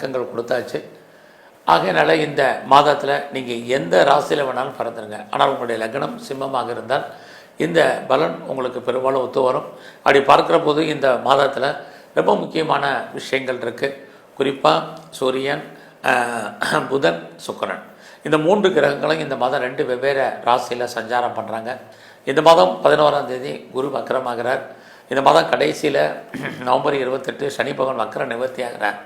விளக்கங்கள் கொடுத்தாச்சு. ஆகையினால இந்த மாதத்தில் நீங்கள் எந்த ராசியில் வேணாலும் பிறந்துருங்க. ஆனால் உங்களுடைய லக்னம் சிம்மமாக இருந்தால் இந்த பலன் உங்களுக்கு பெரும்பாலும் ஒத்து வரும். அப்படி பார்க்குற போது இந்த மாதத்தில் ரொம்ப முக்கியமான விஷயங்கள் இருக்குது குறிப்பாக சூரியன் புதன் சுக்கரன். இந்த மூன்று கிரகங்களும் இந்த மாதம் ரெண்டு வெவ்வேறு ராசியில் சஞ்சாரம் பண்ணுறாங்க இந்த மாதம் பதினோராம் தேதி குரு வக்கரமாகிறார். இந்த மாதம் கடைசியில் நவம்பர் இருபத்தெட்டு சனி பகவான் வக்கர நிவர்த்தி ஆகிறார்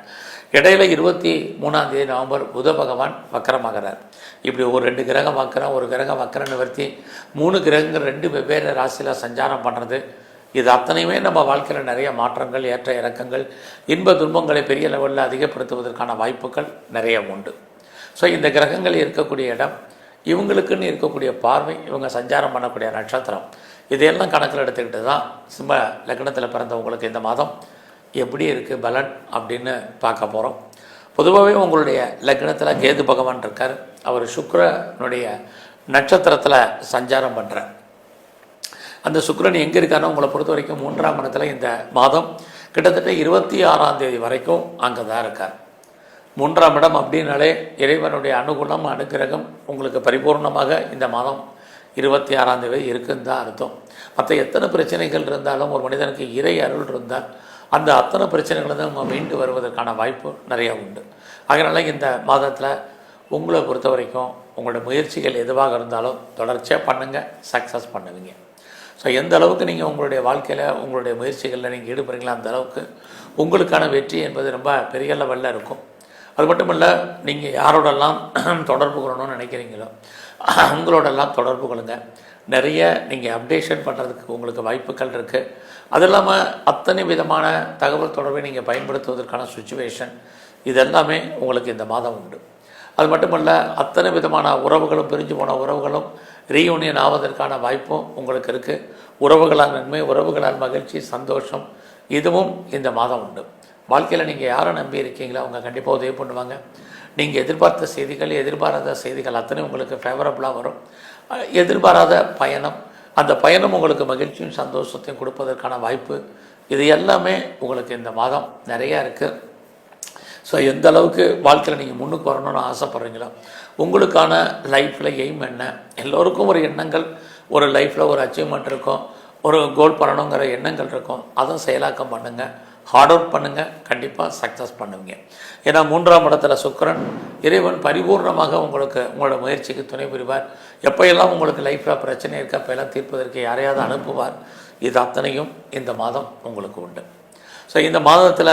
இடையில இருபத்தி மூணாம் தேதி நவம்பர் புத பகவான் வக்கரமாகிறார். இப்படி ஒரு ரெண்டு கிரகம் வக்கரம் ஒரு கிரகம் வக்கர நிவர்த்தி மூணு கிரகங்கள் ரெண்டு வெவ்வேறு ராசியில் சஞ்சாரம் பண்ணுறது இது அத்தனையுமே நம்ம வாழ்க்கையில் நிறைய மாற்றங்கள் ஏற்ற இறக்கங்கள் இன்ப துன்பங்களை பெரிய லெவலில் அதிகப்படுத்துவதற்கான வாய்ப்புகள் நிறைய உண்டு. ஸோ இந்த கிரகங்கள் இருக்கக்கூடிய இடம் இவங்களுக்குன்னு இருக்கக்கூடிய பார்வை இவங்க சஞ்சாரம் பண்ணக்கூடிய நட்சத்திரம் இதையெல்லாம் கணக்கில் எடுத்துக்கிட்டு தான் சிம்ம லக்னத்தில் பிறந்தவங்களுக்கு இந்த மாதம் எப்படி இருக்குது பலன் அப்படின்னு பார்க்க போகிறோம் பொதுவாகவே உங்களுடைய லக்னத்தில் கேது பகவான் இருக்கார். அவர் சுக்கரனுடைய நட்சத்திரத்தில் சஞ்சாரம் பண்ணுறார் அந்த சுக்கரன் எங்கே இருக்காரோ உங்களை பொறுத்த வரைக்கும் மூன்றாம் இடத்துல இந்த மாதம் கிட்டத்தட்ட இருபத்தி ஆறாம் தேதி வரைக்கும் அங்கே தான் இருக்கார். மூன்றாம் இடம் அப்படின்னாலே இறைவனுடைய அனுகுணம் அனுக்கிரகம் உங்களுக்கு பரிபூர்ணமாக இந்த மாதம் இருபத்தி ஆறாம் தேதி இருக்குன்னு தான் அர்த்தம். மற்ற எத்தனை பிரச்சனைகள் இருந்தாலும் ஒரு மனிதனுக்கு இறை அருள் இருந்தால் அந்த அத்தனை பிரச்சனைகளை தான் நம்ம மீண்டு வருவதற்கான வாய்ப்பு நிறையா உண்டு. அதனால் இந்த மாதத்தில் உங்களை பொறுத்த வரைக்கும் உங்களோட முயற்சிகள் எதுவாக இருந்தாலும் தொடர்ச்சியாக பண்ணுங்கள் சக்ஸஸ் பண்ணுவீங்க. ஸோ எந்த அளவுக்கு நீங்கள் உங்களுடைய வாழ்க்கையில் உங்களுடைய முயற்சிகளில் நீங்கள் ஈடுபடுறீங்களோ அந்த அளவுக்கு உங்களுக்கான வெற்றி என்பது ரொம்ப பெரிய லெவலில் இருக்கும். அது மட்டும் இல்லை நீங்கள் யாரோடெல்லாம் தொடர்பு கொள்ளணும்னு நினைக்கிறீங்களோ அவங்களோடெல்லாம் தொடர்பு கொள்ளுங்க. நிறைய நீங்கள் அப்டேஷன் பண்ணுறதுக்கு உங்களுக்கு வாய்ப்புகள் இருக்குது அது இல்லாமல் அத்தனை விதமான தகவல் தொடர்பை நீங்கள் பயன்படுத்துவதற்கான சுச்சுவேஷன் இதெல்லாமே உங்களுக்கு இந்த மாதம் உண்டு. அது மட்டுமல்ல அத்தனை விதமான உறவுகளும் பிரிஞ்சு போன உறவுகளும் ரீயூனியன் ஆவதற்கான வாய்ப்பும் உங்களுக்கு இருக்குது உறவுகளால் நன்மை உறவுகளால் மகிழ்ச்சி சந்தோஷம் இதுவும் இந்த மாதம் உண்டு. வாழ்க்கையில் நீங்கள் யாரை நம்பி இருக்கீங்களோ அவங்க கண்டிப்பாக உதவி பண்ணுவாங்க. நீங்கள் எதிர்பார்த்த செய்திகள் எதிர்பாராத செய்திகள் அத்தனை உங்களுக்கு ஃபேவரபுளாக வரும். எதிர்பாராத பயணம் அந்த பயணம் உங்களுக்கு மகிழ்ச்சியும் சந்தோஷத்தையும் கொடுப்பதற்கான வாய்ப்பு. இது எல்லாமே உங்களுக்கு இந்த மாதம் நிறையா இருக்குது ஸோ எந்த அளவுக்கு வாழ்க்கையில் நீங்கள் முன்னுக்கு வரணும்னு ஆசைப்பட்றீங்களோ உங்களுக்கான லைஃப்பில் எய்ம் என்ன? எல்லோருக்கும் ஒரு எண்ணங்கள் ஒரு லைஃப்பில் ஒரு அச்சீவ்மெண்ட் இருக்கும் ஒரு கோல் பண்ணணுங்கிற எண்ணங்கள் இருக்கும். அதை செயலாக்கம் பண்ணுங்கள் ஹார்ட் ஒர்க் பண்ணுங்கள் கண்டிப்பாக சக்ஸஸ் பண்ணுவீங்க. ஏன்னா மூன்றாம் இடத்துல சுக்கரன் இறைவன் பரிபூர்ணமாக உங்களுக்கு உங்களோட முயற்சிக்கு துணை புரிவார். எப்போயெல்லாம் உங்களுக்கு லைஃப்பில் பிரச்சனை இருக்க அப்போயெல்லாம் தீர்ப்பதற்கு யாரையாவது அனுப்புவார். இது அத்தனையும் இந்த மாதம் உங்களுக்கு உண்டு. ஸோ இந்த மாதத்தில்